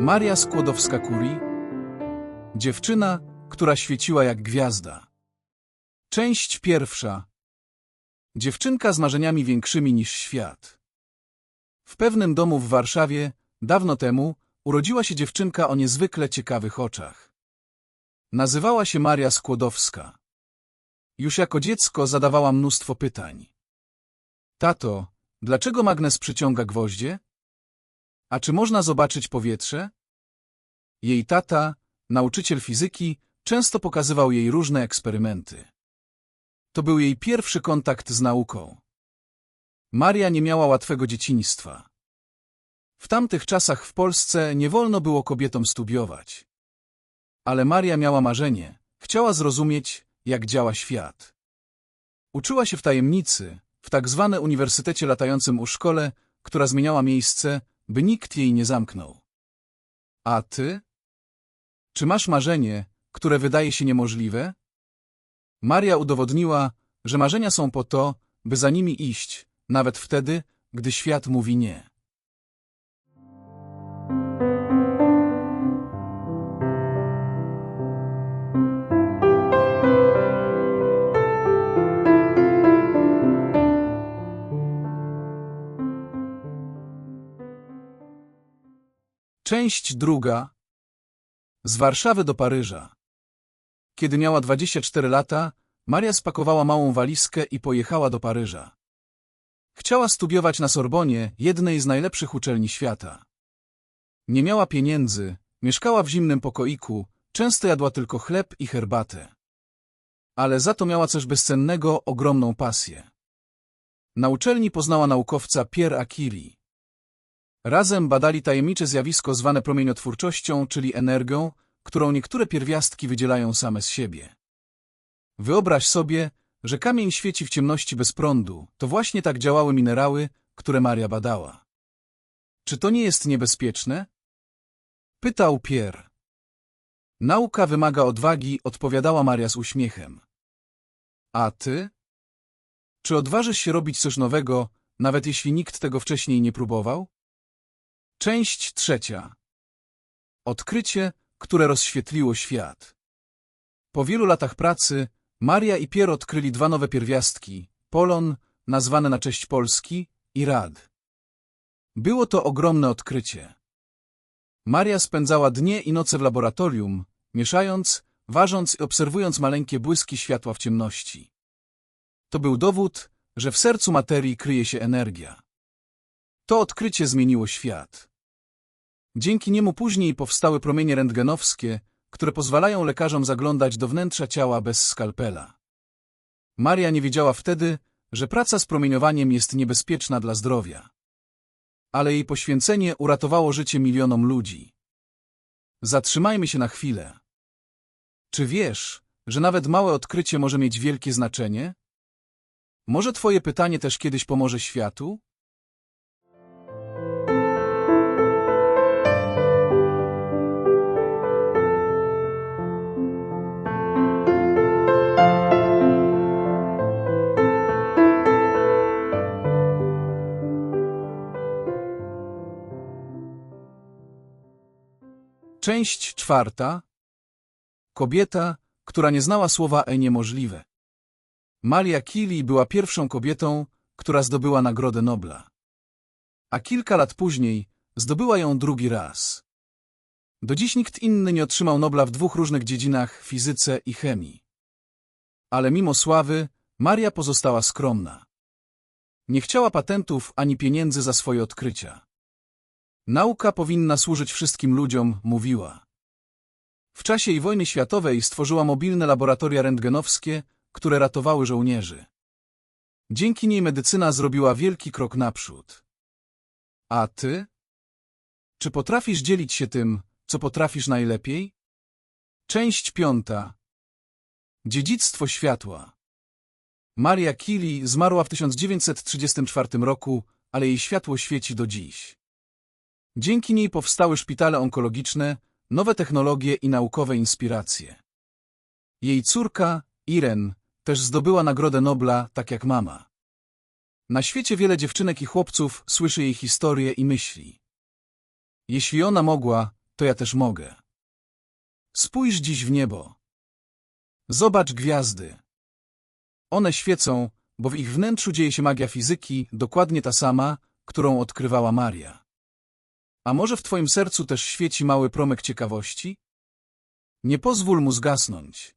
Maria Skłodowska-Curie Dziewczyna, która świeciła jak gwiazda. Część pierwsza. Dziewczynka z marzeniami większymi niż świat. W pewnym domu w Warszawie, dawno temu, urodziła się dziewczynka o niezwykle ciekawych oczach. Nazywała się Maria Skłodowska. Już jako dziecko zadawała mnóstwo pytań. Tato, dlaczego magnes przyciąga gwoździe? A czy można zobaczyć powietrze? Jej tata, nauczyciel fizyki, często pokazywał jej różne eksperymenty. To był jej pierwszy kontakt z nauką. Maria nie miała łatwego dzieciństwa. W tamtych czasach w Polsce nie wolno było kobietom studiować. Ale Maria miała marzenie, chciała zrozumieć, jak działa świat. Uczyła się w tajemnicy, w tak zwane uniwersytecie latającym u szkole, która zmieniała miejsce, by nikt jej nie zamknął. A ty? Czy masz marzenie, które wydaje się niemożliwe? Maria udowodniła, że marzenia są po to, by za nimi iść, nawet wtedy, gdy świat mówi nie. Część druga. Z Warszawy do Paryża. Kiedy miała 24 lata, Maria spakowała małą walizkę i pojechała do Paryża. Chciała studiować na Sorbonie, jednej z najlepszych uczelni świata. Nie miała pieniędzy, mieszkała w zimnym pokoiku, często jadła tylko chleb i herbatę. Ale za to miała coś bezcennego, ogromną pasję. Na uczelni poznała naukowca Pierre Akiri. Razem badali tajemnicze zjawisko zwane promieniotwórczością, czyli energią, którą niektóre pierwiastki wydzielają same z siebie. Wyobraź sobie, że kamień świeci w ciemności bez prądu. To właśnie tak działały minerały, które Maria badała. Czy to nie jest niebezpieczne? Pytał Pierre. Nauka wymaga odwagi, odpowiadała Maria z uśmiechem. A ty? Czy odważysz się robić coś nowego, nawet jeśli nikt tego wcześniej nie próbował? Część trzecia. Odkrycie, które rozświetliło świat. Po wielu latach pracy Maria i Pier odkryli dwa nowe pierwiastki, polon, nazwane na cześć Polski, i rad. Było to ogromne odkrycie. Maria spędzała dnie i noce w laboratorium, mieszając, ważąc i obserwując maleńkie błyski światła w ciemności. To był dowód, że w sercu materii kryje się energia. To odkrycie zmieniło świat. Dzięki niemu później powstały promienie rentgenowskie, które pozwalają lekarzom zaglądać do wnętrza ciała bez skalpela. Maria nie wiedziała wtedy, że praca z promieniowaniem jest niebezpieczna dla zdrowia. Ale jej poświęcenie uratowało życie milionom ludzi. Zatrzymajmy się na chwilę. Czy wiesz, że nawet małe odkrycie może mieć wielkie znaczenie? Może twoje pytanie też kiedyś pomoże światu? Część czwarta. Kobieta, która nie znała słowa e niemożliwe. Maria Curie była pierwszą kobietą, która zdobyła Nagrodę Nobla. A kilka lat później zdobyła ją drugi raz. Do dziś nikt inny nie otrzymał Nobla w dwóch różnych dziedzinach, fizyce i chemii. Ale mimo sławy, Maria pozostała skromna. Nie chciała patentów ani pieniędzy za swoje odkrycia. Nauka powinna służyć wszystkim ludziom, mówiła. W czasie jej wojny światowej stworzyła mobilne laboratoria rentgenowskie, które ratowały żołnierzy. Dzięki niej medycyna zrobiła wielki krok naprzód. A ty? Czy potrafisz dzielić się tym, co potrafisz najlepiej? Część piąta. Dziedzictwo światła. Maria Curie zmarła w 1934 roku, ale jej światło świeci do dziś. Dzięki niej powstały szpitale onkologiczne, nowe technologie i naukowe inspiracje. Jej córka, Irene, też zdobyła Nagrodę Nobla, tak jak mama. Na świecie wiele dziewczynek i chłopców słyszy jej historię i myśli. Jeśli ona mogła, to ja też mogę. Spójrz dziś w niebo. Zobacz gwiazdy. One świecą, bo w ich wnętrzu dzieje się magia fizyki, dokładnie ta sama, którą odkrywała Maria. A może w twoim sercu też świeci mały promyk ciekawości? Nie pozwól mu zgasnąć.